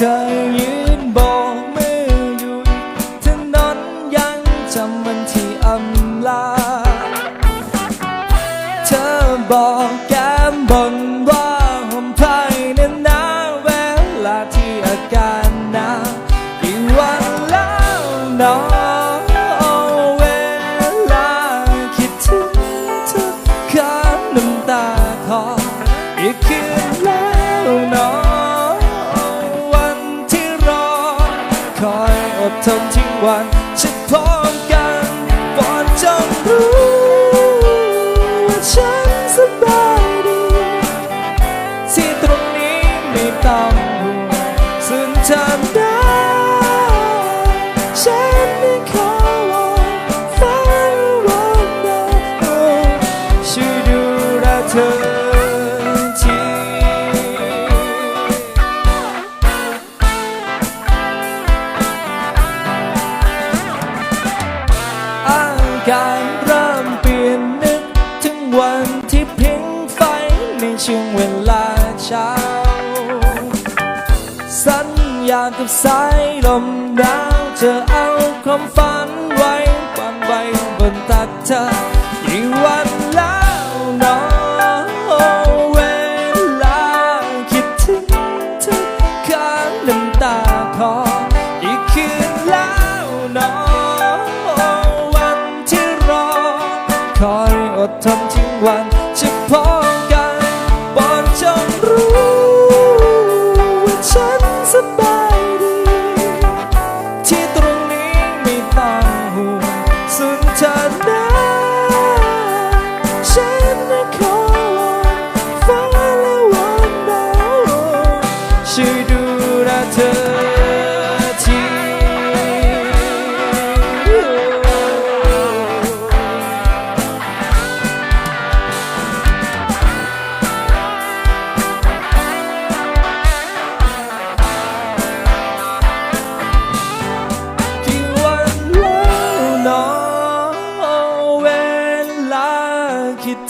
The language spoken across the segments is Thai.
เธอยืนโบกมืออยู่ถนนยังจำวันที่อำลา เธอบอกแก้มบนว่าห่มไพรนั้นหนาวเวลาที่อาการหนาวกี่วันแล้วหนอเวลาคิดถึงเธอข้าน้ำตาคออีกคืนแล้วหนอ ดทนทิ้งวันจะพร้อมกันก่อนจงรู้ว่าฉันสบายดี ที่ตรงนี้ไม่ต้องห่วงส่วนเธอได้ ฉันไม่ขอวอนฟ้าวอนมาช่วยดูแลเธอ ในช่วงเวลาเช้า สัญญากับสายลมหนาวจะเอาความฝันไว้วางไว้บนตักเธอกี่วันแล้วเนอเวลาคิดถึงเธอข้างน้ำตาคออีกคืนแล้วเนอวันที่รอคอยอดทนถึงวันจะพบ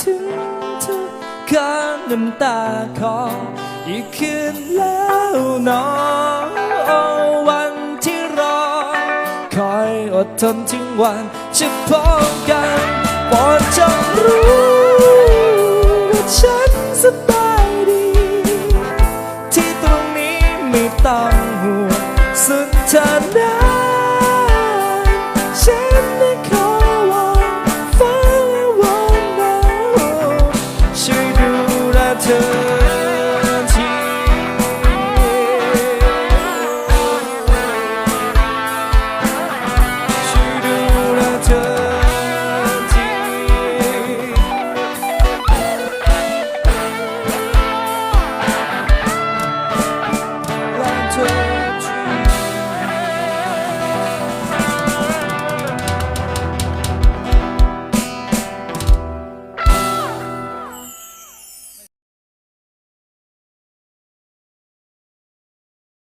ถึงเธอข้าน้ำตาคออีกคืนแล้วน้องวันที่รอ คอยอดทนถึงวันจะพบกันโปรดจงรู้ return.